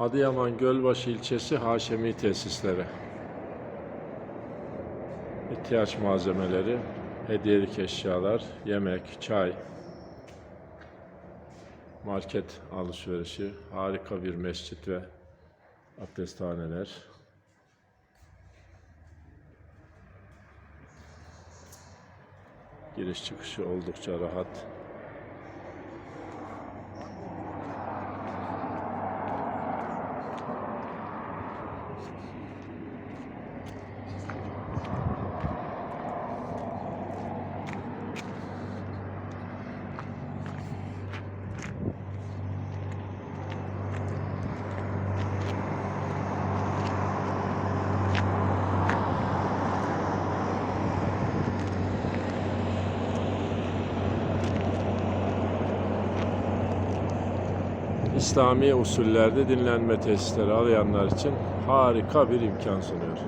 Adıyaman Gölbaşı ilçesi Haşemi tesisleri. İhtiyaç malzemeleri, hediyelik eşyalar, yemek, çay, market alışverişi, harika bir mescit ve abdesthaneler. Giriş çıkışı oldukça rahat. İslami usullerde dinlenme tesisleri arayanlar için harika bir imkan sunuyor.